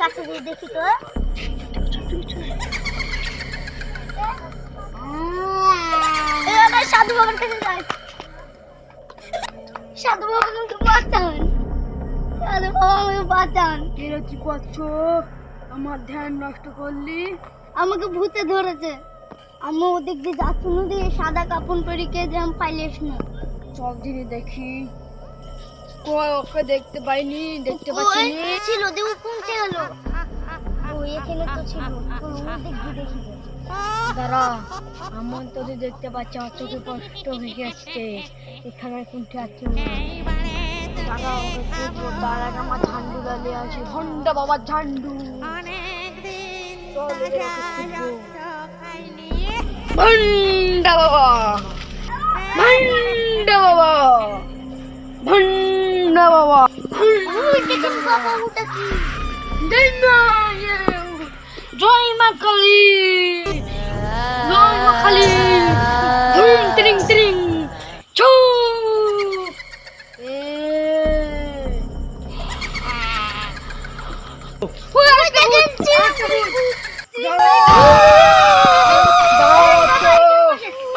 কাছে গিয়ে দেখি তো। সাধু বাবার কাছে যাই। সাধু বাবা আমাকে বাঁচান। সাধু বাবা আমাকে বাঁচান। এরা কি করছ? আমার ধ্যান নষ্ট করলি? আমাকে ভূতে ধরেছে। আমি ওদিক দিয়ে যাচ্ছি না দিয়ে সাদা কাপড় পরে কে যেন পাইলিস না। সব দিনে দেখি। ওকে দেখতে পাইনি দেখতে পাচ্ছি ছিল ও পৌঁছে গেল ও এখানে তো ছিল ও দেখি দাঁড়া আমার তো দেখতে পাচ্ছি আমার চোখে কষ্ট হয়ে গেছে। এখানে কোনটি আছে? আমার ঝান্ডু বাবার ঝান্ডু। বাবা। জয় মা কালী জয় মা কালী দেখেন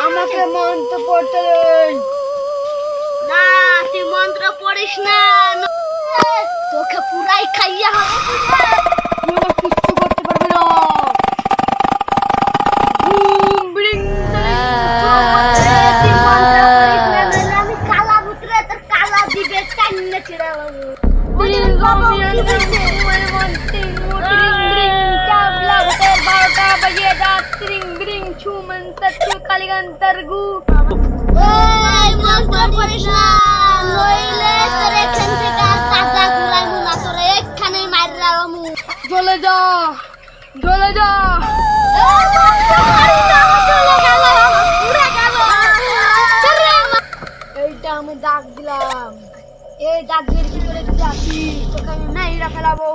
আমাকে মন্ত্র পড়তে না, তুই মন্ত্র পড়িস না। খাইয়া। কিচ্ছু করতে পারবে না ধুম ব্রিং তুই মন্ত্র পড়িস না নাহলে আমি কালা ভূতরে তোর কালা দিবে টান্নে ছেড়ে দেবো ওই মন্ত্র পড়িস নইলে তোর এখান থেকে যা, চলে যা। এইটা আমি ডাক দিলাম। এই ডাক ভিতরে যদি আসিস তোকে আমি ফেলাবো।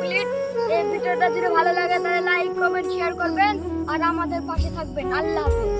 কমপ্লিট এই ভিডিওটা যদি ভালো লাগে তাহলে লাইক কমেন্ট শেয়ার করবেন। আর আমাদের পাশে থাকবেন। আল্লাহ হাফেজ।